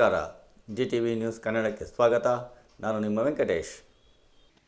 ನಮಸ್ಕಾರ. G T V news ಕನ್ನಡಕ್ಕೆ ಸ್ವಾಗತ. ನಾನು ನಿಮ್ಮ ವೆಂಕಟೇಶ್.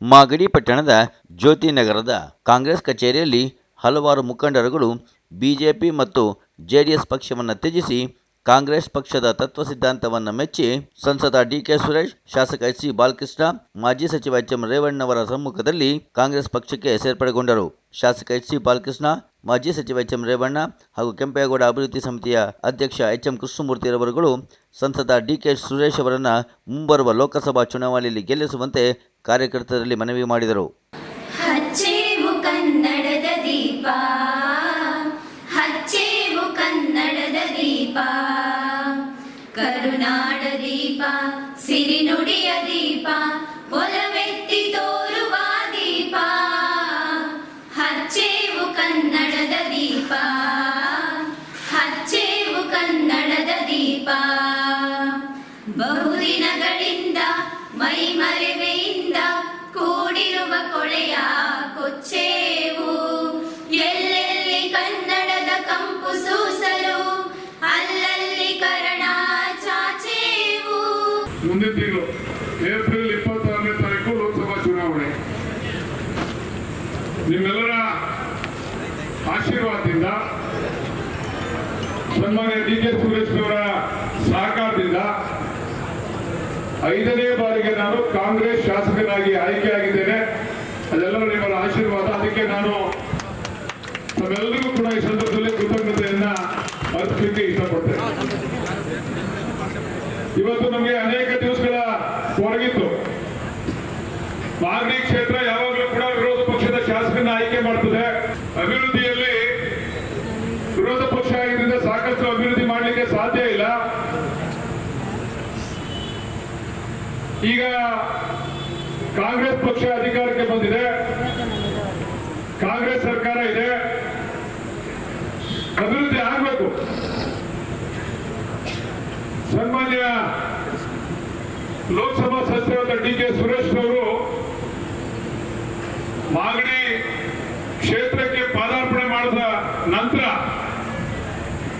ಮಾಗಡಿ ಪಟ್ಟಣದ ಜ್ಯೋತಿ ನಗರದ ಕಾಂಗ್ರೆಸ್ ಕಚೇರಿಯಲ್ಲಿ ಹಲವಾರು ಮುಖಂಡರುಗಳು ಬಿಜೆಪಿ ಮತ್ತು ಜೆಡಿಎಸ್ ಪಕ್ಷವನ್ನು ತ್ಯಜಿಸಿ ಕಾಂಗ್ರೆಸ್ ಪಕ್ಷದ ತತ್ವ ಸಿದ್ಧಾಂತವನ್ನು ಮೆಚ್ಚಿ ಸಂಸದ ಡಿಕೆ ಸುರೇಶ್, ಶಾಸಕ ಎಚ್ ಸಿ ಬಾಲಕೃಷ್ಣ, ಮಾಜಿ ಸಚಿವ ಎಚ್ ಎಂ ರೇವಣ್ಣವರ ಸಮ್ಮುಖದಲ್ಲಿ ಕಾಂಗ್ರೆಸ್ ಪಕ್ಷಕ್ಕೆ ಸೇರ್ಪಡೆಗೊಂಡರು. ಶಾಸಕ ಎಚ್ ಸಿ ಬಾಲಕೃಷ್ಣ, ಮಾಜಿ ಸಚಿವ ಎಚ್ ಎಂ ರೇವಣ್ಣ ಹಾಗೂ ಕೆಂಪೇಗೌಡ ಅಭಿವೃದ್ಧಿ ಸಮಿತಿಯ ಅಧ್ಯಕ್ಷ ಎಚ್ ಎಂ ಕೃಷ್ಣಮೂರ್ತಿರವರುಗಳು ಸಂಸದ ಡಿಕೆ ಸುರೇಶ್ ಅವರನ್ನು ಮುಂಬರುವ ಲೋಕಸಭಾ ಚುನಾವಣೆಯಲ್ಲಿ ಗೆಲ್ಲಿಸುವಂತೆ ಕಾರ್ಯಕರ್ತರಲ್ಲಿ ಮನವಿ ಮಾಡಿದರು. ದೀಪ ಸಿರಿನುಡಿಯ ದೀಪ ಸನ್ಮಾನ್ಯ ಡಿ ಕೆ ಸುರೇಶ್ವರ ಸಹಕಾರದಿಂದ ಐದನೇ ಬಾರಿಗೆ ನಾನು ಕಾಂಗ್ರೆಸ್ ಶಾಸಕನಾಗಿ ಆಯ್ಕೆಯಾಗಿದ್ದೇನೆ. ಅದೆಲ್ಲರೂ ನಿಮ್ಮ ಆಶೀರ್ವಾದ. ಅದಕ್ಕೆ ನಾನು ತಮ್ಮೆಲ್ಲರಿಗೂ ಕೂಡ ಈ ಸಂದರ್ಭದಲ್ಲಿ ಕೃತಜ್ಞತೆಯನ್ನ ಅರ್ಪಿಸಲಿಕ್ಕೆ ಇಷ್ಟಪಡ್ತೇನೆ. ಇವತ್ತು ನಮಗೆ ಅನೇಕ ದಿವಸಗಳ ಹೊರಗಿತ್ತು. ಮಾರ್ಗಿ ಕ್ಷೇತ್ರ ಯಾವಾಗಲೂ ಕೂಡ ವಿರೋಧ ಪಕ್ಷದ ಶಾಸಕನ ಆಯ್ಕೆ ಮಾಡ್ತದೆ. ಅಭಿವೃದ್ಧಿಯಲ್ಲಿ ವಿರೋಧ ಪಕ್ಷ ಆಗಿದ್ದರಿಂದ ಸಾಕಷ್ಟು ಅಭಿವೃದ್ಧಿ ಮಾಡಲಿಕ್ಕೆ ಸಾಧ್ಯ ಇಲ್ಲ ಈಗ ಕಾಂಗ್ರೆಸ್ ಪಕ್ಷ ಅಧಿಕಾರಕ್ಕೆ ಬಂದಿದೆ. ಕಾಂಗ್ರೆಸ್ ಸರ್ಕಾರ ಇದೆ. ಅಭಿವೃದ್ಧಿ ಆಗಬೇಕು. ಸನ್ಮಾನ್ಯ ಲೋಕಸಭಾ ಸದಸ್ಯರಾದ ಡಿ ಕೆ ಸುರೇಶ್ ಅವರು ಮಾಗಡಿ ಕ್ಷೇತ್ರಕ್ಕೆ ಪಾದಾರ್ಪಣೆ ಮಾಡಿದ ನಂತರ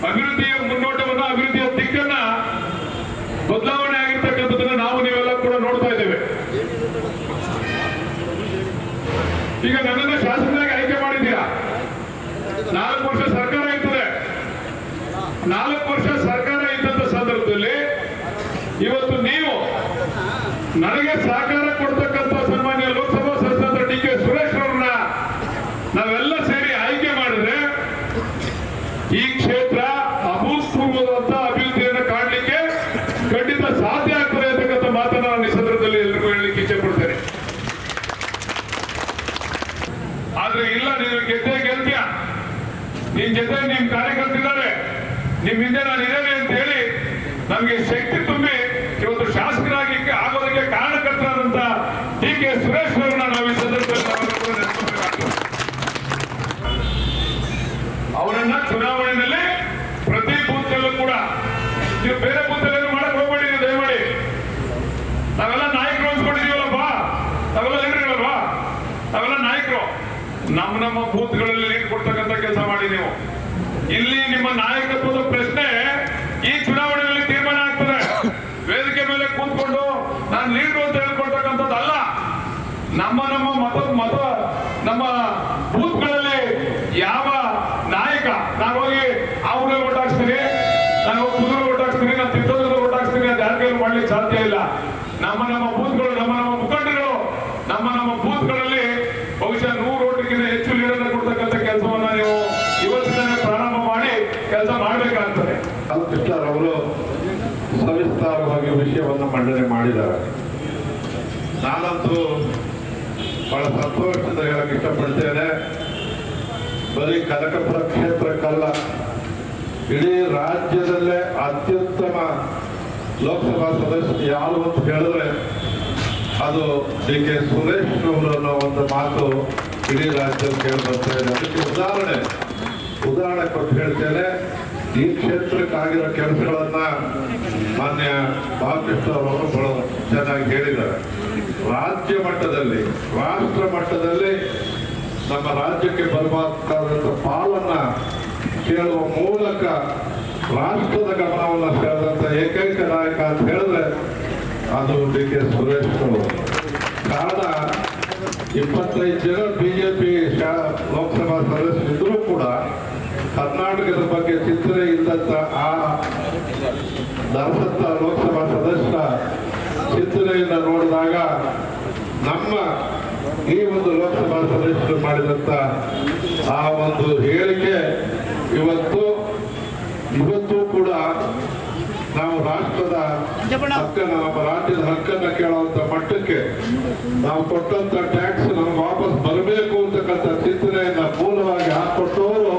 ಅಭಿವೃದ್ಧಿಯ ಮುನ್ನೋಟವನ್ನು, ಅಭಿವೃದ್ಧಿಯ ದಿಕ್ಕನ್ನ ಬದಲಾವಣೆ ಆಗಿರ್ತಕ್ಕಂಥದ್ದನ್ನ ನಾವು ನೀವೆಲ್ಲ ಕೂಡ ನೋಡ್ತಾ ಇದ್ದೇವೆ ಈಗ ನನ್ನನ್ನ ಶಾಸಕರಾಗಿ ಆಯ್ಕೆ ಮಾಡಿದ್ದೀರಾ? ನಾಲ್ಕು ವರ್ಷ ಸರ್ಕಾರ ಇರ್ತದೆ ನಾಲ್ಕು ವರ್ಷ ಸರ್ಕಾರ ಇದ್ದಂತ ಸಂದರ್ಭದಲ್ಲಿ ಇವತ್ತು ನೀವು ನನಗೆ ಸಹಕಾರ ಕೊಡ್ತಕ್ಕಂಥ ಸನ್ಮಾನ್ಯ ಲೋಕಸಭಾ ಸದಸ್ಯರಾದ ಡಿ ಕೆ ಸುರೇಶ್ ಅವರನ್ನ ನಾವೆಲ್ಲ ಸೇರಿ ಆಯ್ಕೆ ಮಾಡಿದ್ರೆ ಈ ಕ್ಷೇತ್ರ ಅಭೂತಪೂರ್ವದಂತ ಅಭಿವೃದ್ಧಿಯನ್ನು ಕಾಣಲಿಕ್ಕೆ ಖಂಡಿತ ಸಾಧ್ಯ ಆಗ್ತದೆ ಅಂತಕ್ಕಂಥ ಮಾತನ್ನ ನಾನು ಈ ಸಂದರ್ಭದಲ್ಲಿ ಎಲ್ರಿಗೂ ಹೇಳಲಿಕ್ಕೆ ಇಚ್ಛೆ ಪಡ್ತೇನೆ ಆದ್ರೆ ಇಲ್ಲ ನೀನು ಗೆದ್ದೇ ಗೆಲ್ತೀಯ ನಿನ್ ಜೊತೆ ನಿಮ್ ಕಾರ್ಯಕರ್ತರಿದ್ದಾರೆ. ನಿಮ್ ಹಿಂದೆ ನಾನು ಇದ್ದೇನೆ ಅಂತ ಹೇಳಿ ನಮ್ಗೆ ಶಕ್ತಿ ನಿಮ್ಮ ನಾಯಕತ್ವದ ವಿಷಯವನ್ನು ಮಂಡನೆ ಮಾಡಿದ್ದಾರೆ. ನಾನಂತೂ ಬಹಳ ಸಂತೋಷದಿಂದ ಹೇಳಕ್ಕೆ ಇಷ್ಟಪಡ್ತೇನೆ. ಬರೀ ಕನಕಪುರ ಕ್ಷೇತ್ರಕ್ಕಲ್ಲ, ಇಡೀ ರಾಜ್ಯದಲ್ಲೇ ಅತ್ಯುತ್ತಮ ಲೋಕಸಭಾ ಸದಸ್ಯ ಯಾರು ಅಂತ ಹೇಳಿದ್ರೆ ಅದು ಡಿ ಕೆ ಸುರೇಶ್ ಅವರು ಅನ್ನೋ ಒಂದು ಮಾತು ಇಡೀ ರಾಜ್ಯದಲ್ಲಿ ಕೇಳಿ ಬರ್ತಾ ಇದೆ. ಅದಕ್ಕೆ ಉದಾಹರಣೆ ಉದಾಹರಣೆ ಕೊಟ್ಟು ಹೇಳ್ತೇನೆ. ಈ ಕ್ಷೇತ್ರಕ್ಕಾಗಿರೋ ಕೆಲಸಗಳನ್ನ ಮಾನ್ಯ ಬಾಲಕೃಷ್ಣ ಅವರು ಬಹಳ ಚೆನ್ನಾಗಿ ಹೇಳಿದ್ದಾರೆ. ರಾಜ್ಯ ಮಟ್ಟದಲ್ಲಿ, ರಾಷ್ಟ್ರ ಮಟ್ಟದಲ್ಲಿ ನಮ್ಮ ರಾಜ್ಯಕ್ಕೆ ಬರಬೇಕಾದಂಥ ಪಾಲನ್ನ ಕೇಳುವ ಮೂಲಕ ರಾಷ್ಟ್ರದ ಗಮನವನ್ನು ಸೆಳೆದಂತ ಏಕೈಕ ನಾಯಕ ಅಂತ ಹೇಳಿದ್ರೆ ಅದು ಡಿ ಕೆ ಸುರೇಶ್ ಅವರು ಕಾರಣ ಇಪ್ಪತ್ತೈದು ಜನ ಬಿಜೆಪಿ ಲೋಕಸಭಾ ಸದಸ್ಯರಿದ್ದರೂ ಕೂಡ ಕರ್ನಾಟಕದ ಬಗ್ಗೆ ಚಿಂತನೆ ಇದ್ದಂತ ಆ ನರಸತ್ತ ಲೋಕಸಭಾ ಸದಸ್ಯರ ಚಿಂತನೆಯನ್ನು ನೋಡಿದಾಗ ನಮ್ಮ ಈ ಒಂದು ಲೋಕಸಭಾ ಸದಸ್ಯರು ಮಾಡಿದಂತ ಆ ಒಂದು ಹೇಳಿಕೆ ಇವತ್ತು ಇವತ್ತು ಕೂಡ ನಾವು ರಾಷ್ಟ್ರದ ಹಕ್ಕನ್ನು ನಮ್ಮ ರಾಜ್ಯದ ಹಕ್ಕನ್ನು ಕೇಳುವಂತ ಮಟ್ಟಕ್ಕೆ ನಾವು ಕೊಟ್ಟಂತ ಟ್ಯಾಕ್ಸ್ ನಮ್ಗೆ ವಾಪಸ್ ಬರಬೇಕು ಅಂತಕ್ಕಂಥ ಚಿಂತನೆಯನ್ನ ಮೂಲವಾಗಿ ಹಾಕೊಟ್ಟವರು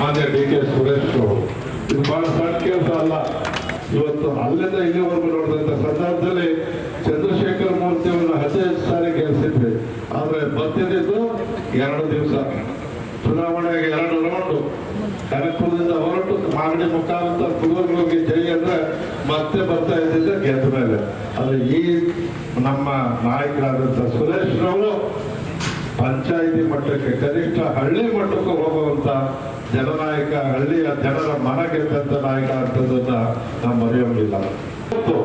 ಮಾನ್ಯ ಡಿ ಕೆ ಸುರೇಶ್ ಇದು ಬಹಳ ಸಣ್ಣ ಕೆಲಸ ಅಲ್ಲ. ಇವತ್ತು ಅಲ್ಲಿಂದ ಇಲ್ಲಿವರೆಗೂ ನೋಡಿದಂತ ಸಂದರ್ಭದಲ್ಲಿ ಚಂದ್ರಶೇಖರ ಮೂರ್ತಿ ಅವರನ್ನ ಸಾರಿ ಗೆಲ್ಸಿದ್ವಿ ಆದರೆ ಬರ್ತಿದ್ದು ಎರಡು ದಿವಸ. ಚುನಾವಣೆಗೆ ಎರಡು ರೌಂಡು ಕನಕಪುರದಿಂದ ಹೊರಟು ಮಾಗಡಿ ಮುಖಾಂತರ ಹೋಗಿ ಜೈ ಅಂದ್ರೆ ಮತ್ತೆ ಬರ್ತಾ ಇದ್ದಿದ್ದ ಗೆದ್ದ ಮೇಲೆ. ಆದರೆ ಈ ನಮ್ಮ ನಾಯಕರಾದಂಥ ಸುರೇಶ್ ರವರು ಪಂಚಾಯಿತಿ ಮಟ್ಟಕ್ಕೆ, ಕನಿಷ್ಠ ಹಳ್ಳಿ ಮಟ್ಟಕ್ಕೆ ಹೋಗುವಂತ ಜನನಾಯಕ, ಹಳ್ಳಿಯ ಜನರ ಮನ ಗೆದ್ದಂತ ನಾಯಕ ಅಂತದನ್ನ ನಾವು ಮರೆಯೋದಿಲ್ಲ. ಇವತ್ತು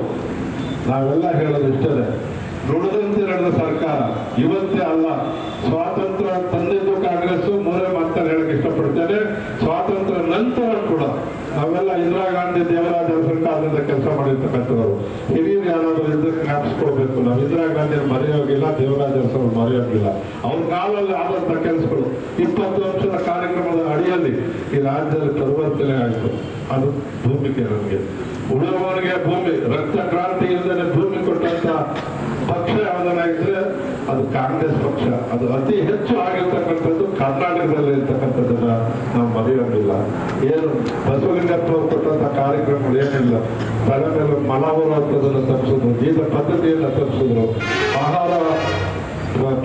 ನಾವೆಲ್ಲ ಹೇಳೋದು ಇಷ್ಟೇ ನುಡಿದಂತೆ ನಡೆದ ಸರ್ಕಾರ ಇವತ್ತೇ ಅಲ್ಲ. ಸ್ವಾತಂತ್ರ್ಯ ತಂದಿದ್ದು ಕಾಂಗ್ರೆಸ್ ಮೂರೇ ಮಾತನ್ನು ಹೇಳಕ್ಕೆ ಇಷ್ಟಪಡ್ತೇನೆ. ಸ್ವಾತಂತ್ರ್ಯ ನಂತರ ಕೂಡ ನಾವೆಲ್ಲ ಇಂದಿರಾ ಗಾಂಧಿ ದೇವರಾಜ ಸರ್ಕಾರದಿಂದ ಕೆಲಸ ಮಾಡಿರ್ತಕ್ಕಂಥವ್ರು. ಹಿರಿಯರು ಯಾರಾದ್ರೂ ಇದ್ರೆ ಜ್ಞಾಪಿಸ್ಕೊಳ್ಬೇಕು. ನಾವು ಇಂದಿರಾ ಗಾಂಧಿ ಮರೆಯೋಗಿಲ್ಲ ದೇವರಾಜ ಅರಸರು ಮರೆಯೋಗಿಲ್ಲ. ಅವ್ರ ಕಾಲದಲ್ಲಿ ಆದಂತ ಕೆಲಸಗಳು ಇಪ್ಪತ್ತು ವರ್ಷದ ಕಾರ್ಯಕ್ರಮದ ಅಡಿಯಲ್ಲಿ ಈ ರಾಜ್ಯದಲ್ಲಿ ಪರಿವರ್ತನೆ ಆಯಿತು. ಅದು ಭೂಮಿಕೆ ನಮಗೆ. ಉಳಿದವರಿಗೆ ಭೂಮಿ, ರಕ್ತ ಕ್ರಾಂತಿ ಇಲ್ಲದೇ ಭೂಮಿ ಕೊಟ್ಟಂತ ಪಕ್ಷ ಯಾವ್ದನ್ನ ಇದ್ರೆ ಅದು ಕಾಂಗ್ರೆಸ್ ಪಕ್ಷ. ಅದು ಅತಿ ಹೆಚ್ಚು ಆಗಿರ್ತಕ್ಕಂಥದ್ದು ಕರ್ನಾಟಕದಲ್ಲಿ ಇರ್ತಕ್ಕಂಥದ್ದನ್ನ ನಾವು ಮರೆಯೋದಿಲ್ಲ. ಏನು ಬಸವಲಿಂಗಪ್ಪ ಅವರು ಕೊಟ್ಟಂತ ಕಾರ್ಯಕ್ರಮಗಳು ಏನಿಲ್ಲ. ತಲೆ ಮೇಲೆ ಮಲ ಬರುವಂಥದ್ದನ್ನು ತಪ್ಪಿಸಿದ್ರು. ಬೀಜ ಪದ್ಧತಿಯನ್ನ ತಪ್ಪಿಸಿದ್ರು. ಆಹಾರ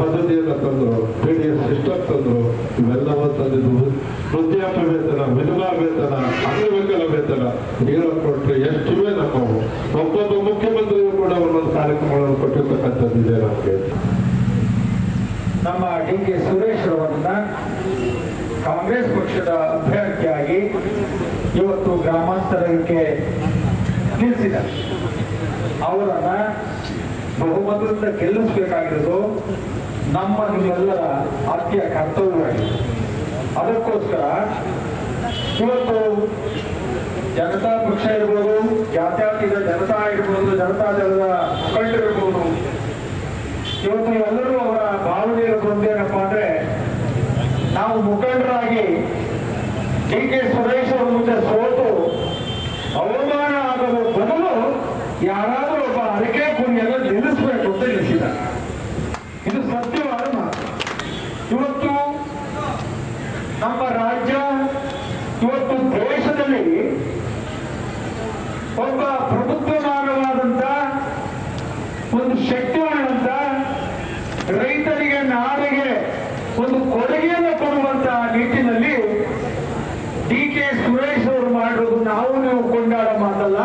ಪದ್ಧತಿಯನ್ನ ತಂದ್ರು. ಪಿ ಡಿ ಎಸ್ ಸಿಸ್ಟಮ್ ತಂದ್ರು. ಇವೆಲ್ಲವೂ ತಂದಿದ್ದು ವೃದ್ಧಾಪ್ಯ ವೇತನ, ವಿಧವಾ ವೇತನ, ಅಂಗವಿಕಲ ವೇತನ. ನೀರು ಕೊಟ್ಟರೆ ಎಷ್ಟಿವೆ ನಮ್ಮವು. ಒಬ್ಬೊಬ್ಬ ಮುಖ್ಯಮಂತ್ರಿಗಳು ಕೂಡ ಒಂದೊಂದು ಕಾರ್ಯಕ್ರಮಗಳನ್ನು ಕೊಟ್ಟಿರ್ತಕ್ಕಂಥದ್ದಿದೆ ನಮಗೆ. ನಮ್ಮ ಡಿ ಕೆ ಸುರೇಶ್ ರವರನ್ನ ಕಾಂಗ್ರೆಸ್ ಪಕ್ಷದ ಅಭ್ಯರ್ಥಿಯಾಗಿ ಇವತ್ತು ಗ್ರಾಮಾಂತರಕ್ಕೆ ನಿಲ್ಲಿಸಿದ ಅವರನ್ನ ಬಹುಮತದಿಂದ ಗೆಲ್ಲಿಸಬೇಕಾಗಿರೋದು ನಮ್ಮ ನಿಮ್ಮೆಲ್ಲರ ಆದ್ಯ ಕರ್ತವ್ಯವಾಗಿದೆ. ಅದಕ್ಕೋಸ್ಕರ ಇವತ್ತು ಜನತಾ ಪಕ್ಷ ಇರ್ಬೋದು, ಜಾತ್ಯಾತೀತ ಜನತಾ ಇರ್ಬೋದು, ಜನತಾ ದಳದ ಮುಖಂಡರಿರ್ಬೋದು ಇವತ್ತು ಎಲ್ಲರೂ ಅವರ ಭಾವನೆಗಳು ಏನಪ್ಪಾ ಅಂದ್ರೆ, ನಾವು ಮುಖಂಡರಾಗಿ ಡಿ ಕೆ ಸುರೇಶ್ ಅವರ ಮುಂದೆ ಸೋತು, ಅವಮಾನ ಆಗುವ ಬದಲು ಯಾರಾದರೂ ಒಬ್ಬ ಅರಿಕೆ ಕುರಿಯನ್ನು ನಿಲ್ಲಿಸಬೇಕು ಅಂತ ತಿಳಿಸಿದ ಇದು ಸತ್ಯವಾದ ಮಾತು. ಇವತ್ತು ನಮ್ಮ ರಾಜ್ಯ, ಇವತ್ತು ದೇಶದಲ್ಲಿ ಒಬ್ಬ ಪ್ರಭುತ್ವಮಾನವಾದಂತ ಒಂದು ಶಕ್ತಿವಾದಂತ ರೈತರಿಗೆ ನಾಡಿಗೆ ಒಂದು ಕೊಡುಗೆಯನ್ನು ಕೊಡುವಂತ ನಿಟ್ಟಿನಲ್ಲಿ ಡಿ ಕೆ ಸುರೇಶ್ ಅವರು ಮಾಡಿರೋದು ನಾವು ನೀವು ಕೊಂಡಾಡೋ ಮಾತಲ್ಲ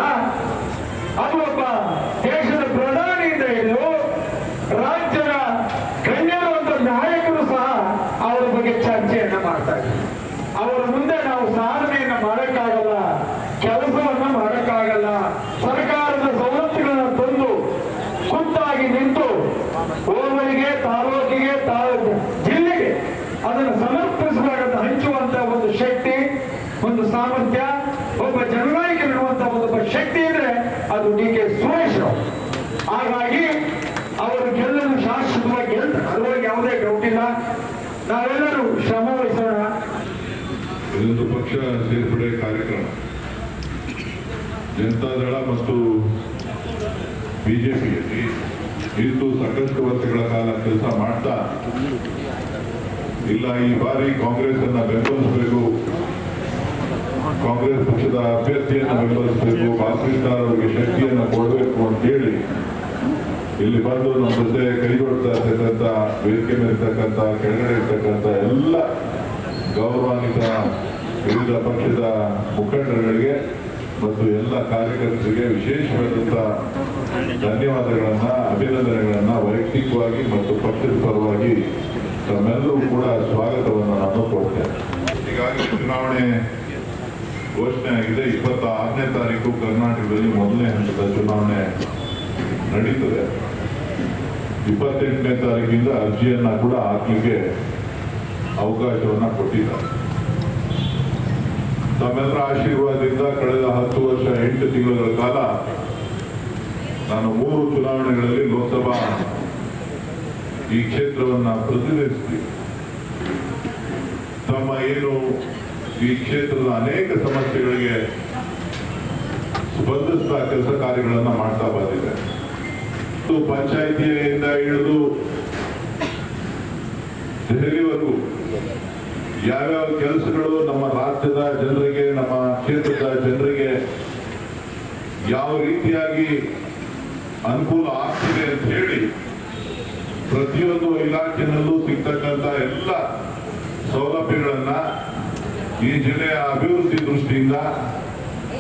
ಅದು ಒಬ್ಬ ದೇಶದ ಪ್ರಧಾನಿಯಿಂದ ಹಿಡಿದು ರಾಜ್ಯದ ಗಣ್ಯರು ಅಂತ ನಾಯಕರು ಸಹ ಅವರ ಬಗ್ಗೆ ಚರ್ಚೆಯನ್ನ ಮಾಡ್ತಾ ಇದ್ದಾರೆ ಅವರ ಮುಂದೆ ಜನತಾದಳ ಮತ್ತು ಬಿಜೆಪಿಯಲ್ಲಿ ಇದು ಸಾಕಷ್ಟು ವರ್ಷಗಳ ಕಾಲ ಕೆಲಸ ಮಾಡ್ತಾ, ಇಲ್ಲ, ಈ ಬಾರಿ ಕಾಂಗ್ರೆಸ್ ಅನ್ನ ಬೆಂಬಲಿಸಬೇಕು. ಕಾಂಗ್ರೆಸ್ ಪಕ್ಷದ ಅಭ್ಯರ್ಥಿಯನ್ನು ಬೆಂಬಲಿಸಬೇಕು ಬಾಲಕೃಷ್ಣ ಅವರಿಗೆ ಶಕ್ತಿಯನ್ನು ಕೊಡಬೇಕು ಅಂತ ಹೇಳಿ ಇಲ್ಲಿ ಬಂದು ನಮ್ಮ ಜೊತೆ ಕೈಗೊಳ್ತಾ ಇರ್ತಕ್ಕಂಥ, ವೇದಿಕೆ ಮೇಲೆ ಕೆಳಗಡೆ ಇರ್ತಕ್ಕಂಥ ಎಲ್ಲ ಗೌರವಾನ್ವಿತ ವಿವಿಧ ಪಕ್ಷದ ಮುಖಂಡರುಗಳಿಗೆ ಮತ್ತು ಎಲ್ಲ ಕಾರ್ಯಕರ್ತರಿಗೆ ವಿಶೇಷವಾದಂಥ ಧನ್ಯವಾದಗಳನ್ನ, ಅಭಿನಂದನೆಗಳನ್ನ ವೈಯಕ್ತಿಕವಾಗಿ ಮತ್ತು ಪಕ್ಷದ ಪರವಾಗಿ ತಮ್ಮೆಲ್ಲರೂ ಕೂಡ ಸ್ವಾಗತವನ್ನು ನಾನು ಕೊಡ್ತೇನೆ. ಈಗಾಗಲೇ ಚುನಾವಣೆ ಘೋಷಣೆ ಆಗಿದೆ. ಇಪ್ಪತ್ತ ಆರನೇ ತಾರೀಕು ಕರ್ನಾಟಕದಲ್ಲಿ ಮೊದಲನೇ ಹಂತದ ಚುನಾವಣೆ ನಡೀತದೆ. ಇಪ್ಪತ್ತೆಂಟನೇ ತಾರೀಕಿಂದ ಅರ್ಜಿಯನ್ನ ಕೂಡ ಹಾಕ್ಲಿಕ್ಕೆ ಅವಕಾಶವನ್ನ ಕೊಟ್ಟಿದ್ದಾರೆ. ತಮ್ಮೆಲ್ಲರ ಆಶೀರ್ವಾದದಿಂದ ಕಳೆದ ಹತ್ತು ವರ್ಷ, ಎಂಟು ತಿಂಗಳ ಕಾಲ ನಾನು ಮೂರು ಚುನಾವಣೆಗಳಲ್ಲಿ ಲೋಕಸಭಾ ಈ ಕ್ಷೇತ್ರವನ್ನ ಪ್ರತಿನಿಧಿಸಿದೆ ತಮ್ಮ ಏನು ಈ ಕ್ಷೇತ್ರದ ಅನೇಕ ಸಮಸ್ಯೆಗಳಿಗೆ ಸ್ಪಂದಿಸ್ತಾ ಕೆಲಸ ಕಾರ್ಯಗಳನ್ನ ಮಾಡ್ತಾ ಬಂದಿದೆ. ಪಂಚಾಯಿತಿಯಿಂದ ಹಿಡಿದು ದೆಹಲಿವರೆಗೂ ಯಾವ್ಯಾವ ಕೆಲಸಗಳು ನಮ್ಮ ರಾಜ್ಯದ ಜನರಿಗೆ, ನಮ್ಮ ಕ್ಷೇತ್ರದ ಜನರಿಗೆ ಯಾವ ರೀತಿಯಾಗಿ ಅನುಕೂಲ ಆಗ್ತಿದೆ ಅಂತ ಹೇಳಿ ಪ್ರತಿಯೊಂದು ಇಲಾಖೆನಲ್ಲೂ ಸಿಗ್ತಕ್ಕಂಥ ಎಲ್ಲ ಸೌಲಭ್ಯಗಳನ್ನ ಈ ಜಿಲ್ಲೆಯ ಅಭಿವೃದ್ಧಿ ದೃಷ್ಟಿಯಿಂದ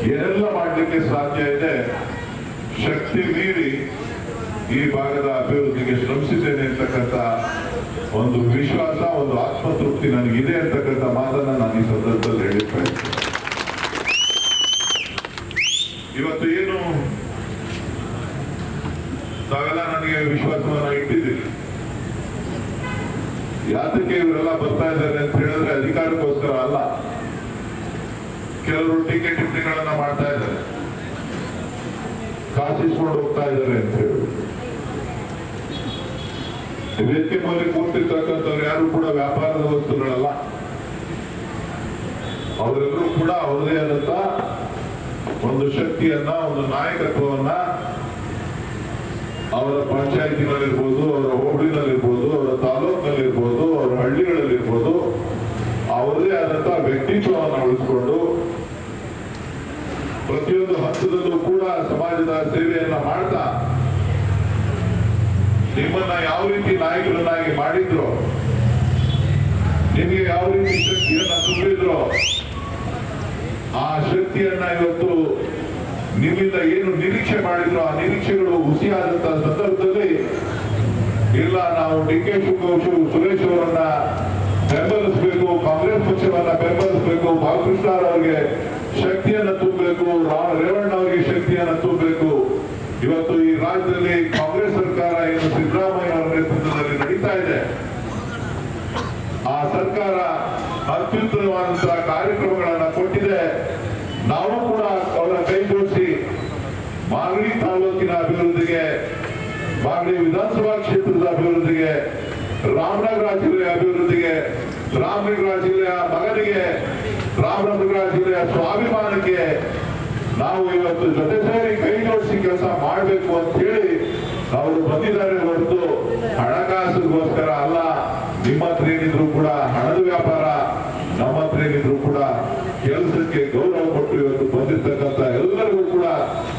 ಏನೆಲ್ಲ ಮಾಡಲಿಕ್ಕೆ ಸಾಧ್ಯ ಇದೆ. ಶಕ್ತಿ ಮೀರಿ ಈ ಭಾಗದ ಅಭಿವೃದ್ಧಿಗೆ ಶ್ರಮಿಸಿದ್ದೇನೆ ಅಂತಕ್ಕಂಥ ಒಂದು ವಿಶ್ವಾಸ, ಒಂದು ಆತ್ಮತೃಪ್ತಿ ನನಗಿದೆ ಅಂತಕ್ಕಂಥ ಮಾತನ್ನ ನಾನು ಈ ಸಂದರ್ಭದಲ್ಲಿ ಹೇಳಿದ್ದೆ. ಇವತ್ತು ಏನು? ತಾವೆಲ್ಲ ನನಗೆ ವಿಶ್ವಾಸವನ್ನ ಇಟ್ಟಿದ್ದೀರಿ. ಯಾತಕ್ಕೆ ಇವರೆಲ್ಲ ಬರ್ತಾ ಇದ್ದಾರೆ ಅಂತ ಹೇಳಿದ್ರೆ ಅಧಿಕಾರಕ್ಕೋಸ್ಕರ ಅಲ್ಲ. ಕೆಲವರು ಟಿಕೆಟ್ ಟಿಪ್ಪಣಿಗಳನ್ನ ಮಾಡ್ತಾ ಇದ್ದಾರೆ. ಕಾಸಿಸ್ಕೊಂಡು ಹೋಗ್ತಾ ಇದ್ದಾರೆ ಅಂತ ಹೇಳಿ ವೇದಿಕೆ ಮೇಲೆ ಕೂತಿರ್ತಕ್ಕಂಥವ್ರು ಯಾರು ಕೂಡ ವ್ಯಾಪಾರದ ವಸ್ತುಗಳಲ್ಲ. ಅವರೆಲ್ಲರೂ ಕೂಡ ಅವರದೇ ಆದಂತ ಒಂದು ಶಕ್ತಿಯನ್ನ, ಒಂದು ನಾಯಕತ್ವವನ್ನ ಅವರ ಪಂಚಾಯತಿನಲ್ಲಿರ್ಬೋದು, ಅವರ ಹೋಬಳಿನಲ್ಲಿರ್ಬೋದು, ಅವರ ತಾಲೂಕಿನಲ್ಲಿರ್ಬೋದು, ಅವರ ಹಳ್ಳಿಗಳಲ್ಲಿರ್ಬೋದು ಅವರದೇ ಆದಂತ ವ್ಯಕ್ತಿತ್ವವನ್ನು ಉಳಿಸ್ಕೊಂಡು ಪ್ರತಿಯೊಂದು ಹಂತದಲ್ಲೂ ಕೂಡ ಸಮಾಜದ ಸೇವೆಯನ್ನ ನಿಮ್ಮನ್ನ ಯಾವ ರೀತಿ ನಾಯಕರನ್ನಾಗಿ ಮಾಡಿದ್ರು? ನಿಮಗೆ ಯಾವ ರೀತಿ ಶಕ್ತಿಯನ್ನ ತುಂಬಿದ್ರು? ಆ ಶಕ್ತಿಯನ್ನ ಇವತ್ತು ನಿಮ್ಮಿಂದ ಏನು ನಿರೀಕ್ಷೆ ಮಾಡಿದ್ರು? ಆ ನಿರೀಕ್ಷೆಗಳು ಹುಸಿಯಾದಂತಹ ಸಂದರ್ಭದಲ್ಲಿ ಇಲ್ಲ, ನಾವು ಡಿ ಕೆ ಶಿವಕುಮಾರ್ ಸುರೇಶ್ ಅವರನ್ನ ಬೆಂಬಲಿಸಬೇಕು, ಕಾಂಗ್ರೆಸ್ ಪಕ್ಷವನ್ನ ಬೆಂಬಲಿಸಬೇಕು ಬಾಲಕೃಷ್ಣ ಅವರಿಗೆ ಶಕ್ತಿಯನ್ನ ತುಂಬಬೇಕು ರೇವಣ್ಣ ಅವರಿಗೆ ಶಕ್ತಿಯನ್ನ ತುಂಬಬೇಕು. ಇವತ್ತು ಈ ರಾಜ್ಯದಲ್ಲಿ ಕಾಂಗ್ರೆಸ್ ಸರ್ಕಾರ ಏನು ಸಿದ್ದರಾಮಯ್ಯ ಅವರ ನೇತೃತ್ವದಲ್ಲಿ ನಡೀತಾ ಇದೆ ಆ ಸರ್ಕಾರ ಅತ್ಯುತ್ತಮವಾದಂತಹ ಕಾರ್ಯಕ್ರಮಗಳನ್ನ ಕೊಟ್ಟಿದೆ. ನಾವು ಕೂಡ ಅವರ ಜೋಡಿಸಿ ಮಾಗಡಿ ತಾಲೂಕಿನ ಅಭಿವೃದ್ಧಿಗೆ, ಮಾಗಡಿ ವಿಧಾನಸಭಾ ಕ್ಷೇತ್ರದ ಅಭಿವೃದ್ಧಿಗೆ, ರಾಮನಗರ ಜಿಲ್ಲೆಯ ಅಭಿವೃದ್ಧಿಗೆ, ರಾಮನಗರ ಜಿಲ್ಲೆಯ ಮಗನಿಗೆ, ರಾಮನಗರ ಜಿಲ್ಲೆಯ ಸ್ವಾಭಿಮಾನಕ್ಕೆ ನಾವು ಇವತ್ತು ಜೊತೆ ಸೇರಿ ಕೈ ಜೋಡಿಸಿ ಕೆಲಸ ಮಾಡಬೇಕು ಅಂತ ಹೇಳಿ ಅವರು ಬಂದಿದ್ದಾರೆ ಹೊರತು ಹಣಕಾಸಿಗೋಸ್ಕರ ಅಲ್ಲ, ನಿಮ್ಮ ಹತ್ರ ಕೂಡ ಹಣದ ವ್ಯಾಪಾರ ನಮ್ಮ ಹತ್ರ ಏನಿದ್ರು ಕೂಡ ಕೆಲಸಕ್ಕೆ ಗೌರವ ಕೊಟ್ಟು ಇವತ್ತು ಬಂದಿರ್ತಕ್ಕಂಥ ಎಲ್ಲರಿಗೂ ಕೂಡ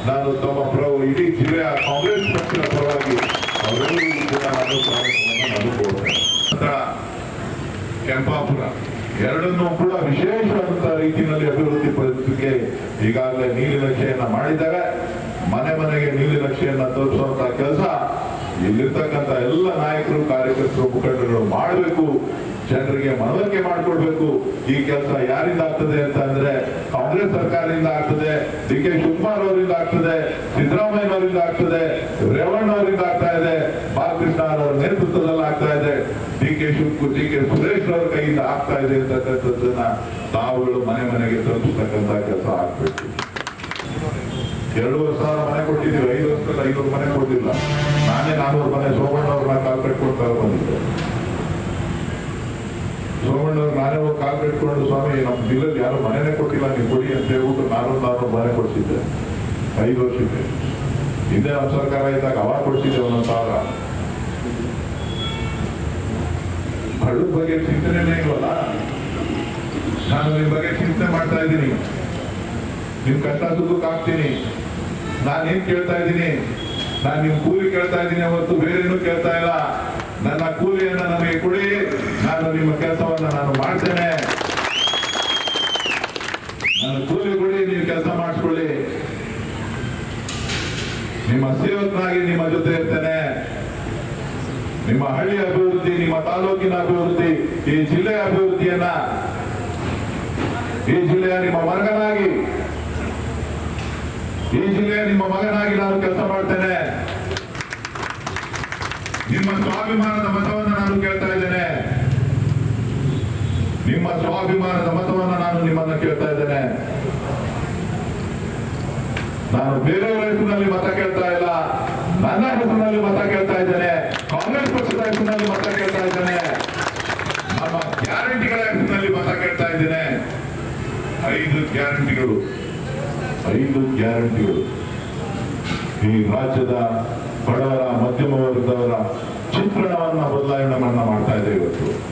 ನಾನು ತಮ್ಮ ಪರ ಇಡೀ ಜಿಲ್ಲೆಯ ಕಾಂಗ್ರೆಸ್ ಪಕ್ಷದ ಪರವಾಗಿ ಅವರೆಲ್ಲರಿಗೂ ಕೂಡ ನಾನು ಸ್ವಾಗತವನ್ನು ನಾನು ಕೋರ್ತೇನೆ. ನಂತರ ಕೆಂಪಾಪುರ ಎರಡನ್ನೂ ಕೂಡ ವಿಶೇಷವಾದಂತಹ ರೀತಿಯಲ್ಲಿ ಅಭಿವೃದ್ಧಿ ಪಡಿಸಲಿಕ್ಕೆ ಈಗಾಗಲೇ ನೀಲಿ ನಕ್ಷೆಯನ್ನ ಮಾಡಿದ್ದಾರೆ. ಮನೆ ಮನೆಗೆ ನೀಲಿ ನಕ್ಷೆಯನ್ನ ತೋರಿಸುವಂತ ಕೆಲಸ ಇಲ್ಲಿರ್ತಕ್ಕಂಥ ಎಲ್ಲ ನಾಯಕರು, ಕಾರ್ಯಕರ್ತರು ಮುಖಂಡರು ಮಾಡಬೇಕು. ಜನರಿಗೆ ಮನವರಿಕೆ ಮಾಡಿಕೊಡ್ಬೇಕು ಈ ಕೆಲಸ ಯಾರಿಂದ ಆಗ್ತದೆ ಅಂತ ಅಂದ್ರೆ ಕಾಂಗ್ರೆಸ್ ಸರ್ಕಾರದಿಂದ ಆಗ್ತದೆ, ಡಿ ಕೆ ಶಿವಕುಮಾರ್ ಅವರಿಂದ ಆಗ್ತದೆ, ಸಿದ್ದರಾಮಯ್ಯ ಅವರಿಂದ ಆಗ್ತದೆ, ರೇವಣ್ಣ ಅವರಿಂದ ಆಗ್ತಾ ಇದೆ ಬಾಲಕೃಷ್ಣ ಅವರ ನೇತೃತ್ವದಲ್ಲಿ ಆಗ್ತಾ ಇದೆ, ಡಿ ಕೆ ಶಿವಕು ಡಿ ಕೆ ಸುರೇಶ್ ಅವರ ಕೈಯಿಂದ ಆಗ್ತಾ ಇದೆ ಅಂತಕ್ಕಂಥದ್ದನ್ನ ತಾವುಗಳು ಮನೆ ಮನೆಗೆ ತಲುಪಿಸ್ತಕ್ಕಂಥ ಕೆಲಸ ಆಗ್ಬೇಕು. ಎರಡೂವರೆ ಸಾವಿರ ಮನೆ ಕೊಟ್ಟಿದ್ದೀವಿ ಐದು ವರ್ಷದಲ್ಲಿ ಐನೂರು ಮನೆ ಕೊಡ್ತಿಲ್ಲ ನಾನೇ ನಾನೂರು ಮನೆ ಸೋಮಣ್ಣ ಅವ್ರನ್ನ ಕಾಲ್ ಕಟ್ಕೊಂಡು ಬಂದಿದ್ದೆ ಸೋಮಣ್ಣ ಅವ್ರು ನಾನೇ ಹೋಗಿ ಕಾಲ್ ಕಟ್ಕೊಂಡು ಸ್ವಾಮಿ ನಮ್ಮ ಜಿಲ್ಲೆಯಲ್ಲಿ ಯಾರು ಮನೆನೇ ಕೊಟ್ಟಿಲ್ಲ, ನೀವು ಕೊಡಿ ಅಂತ ಹೇಳ್ಬಿಟ್ಟು ನಾನೂರು ನಾನೂರು ಮನೆ ಕೊಡ್ಸಿದ್ದೆ. ಐದು ವರ್ಷಕ್ಕೆ. ಹಿಂದೆ ನಮ್ಮ ಸರ್ಕಾರ ಇದ್ದಾಗ ಅವಾಗ ಕೊಡ್ತಿದ್ದೆ ಒಂದೊಂದು ಸಾವಿರ. ಹಳ್ಳದ ಬಗ್ಗೆ ಚಿಂತನೆನೇ ಇಲ್ವಲ್ಲ? ನಾನು ನಿಮ್ ಬಗ್ಗೆ ಚಿಂತನೆ ಮಾಡ್ತಾ ಇದ್ದೀನಿ. ನಿಮ್ ಕಷ್ಟ ಆಗ್ತೀನಿ ನಾನು ಏನ್ ಕೇಳ್ತಾ ಇದ್ದೀನಿ? ನಾನು ನಿಮ್ ಕೂಲಿ ಕೇಳ್ತಾ ಇದ್ದೀನಿ ಅವತ್ತು ಬೇರೇನು ಕೇಳ್ತಾ ಇಲ್ಲ. ನನ್ನ ಕೂಲಿಯನ್ನ ನನಗೆ ಕೊಡಿ. ನಾನು ನಿಮ್ಮ ಕೆಲಸವನ್ನ ನಾನು ಮಾಡ್ತೇನೆ. ನನ್ನ ಕೂಲಿ ಕೊಡಿ, ನೀವು ಕೆಲಸ ಮಾಡಿಸ್ಕೊಳ್ಳಿ. ನಿಮ್ಮ ಸೇವಕನಾಗಿ ನಿಮ್ಮ ಜೊತೆ ಇರ್ತೇನೆ. ನಿಮ್ಮ ಹಳ್ಳಿ ಅಭಿವೃದ್ಧಿ, ನಿಮ್ಮ ತಾಲೂಕಿನ ಅಭಿವೃದ್ಧಿ, ಈ ಜಿಲ್ಲೆಯ ಅಭಿವೃದ್ಧಿಯನ್ನ, ಈ ಜಿಲ್ಲೆಯ ನಿಮ್ಮ ಮಗನಾಗಿ ಈ ಜಿಲ್ಲೆಯ ನಿಮ್ಮ ಮಗನಾಗಿ ನಾನು ಕೆಲಸ ಮಾಡ್ತೇನೆ. ನಿಮ್ಮ ಸ್ವಾಭಿಮಾನದ ಮತವನ್ನು ನಾನು ಕೇಳ್ತಾ ಇದ್ದೇನೆ. ನಿಮ್ಮ ಸ್ವಾಭಿಮಾನದ ಮತವನ್ನು ನಾನು ನಿಮ್ಮನ್ನ ಕೇಳ್ತಾ ಇದ್ದೇನೆ. ನಾನು ಬೇರೆಯವರ ಹೆಸರಿನಲ್ಲಿ ಮತ ಕೇಳ್ತಾ ಇಲ್ಲ. ನನ್ನ ಹೆಸರಿನಲ್ಲಿ ಮತ ಕೇಳ್ತಾ ಇದ್ದೇನೆ. ಕಾಂಗ್ರೆಸ್ ಪಕ್ಷದ ಹೆಸರಿನಲ್ಲಿ ಮತ ಕೇಳ್ತಾ ಇದ್ದೇನೆ. ನಮ್ಮ ಗ್ಯಾರಂಟಿಗಳ ಹೆಸರಿನಲ್ಲಿ ಮತ ಕೇಳ್ತಾ ಇದ್ದೇನೆ. ಐದು ಗ್ಯಾರಂಟಿಗಳು. ಐದು ಗ್ಯಾರಂಟಿಗಳು. ಈ ರಾಜ್ಯದ ಬಡವರ ಮಧ್ಯಮ ವರ್ಗದವರ ಚಿತ್ರಣವನ್ನು ಬದಲಾವಣೆ ಮಾಡ್ತಾ ಇದೆ ಇವತ್ತು.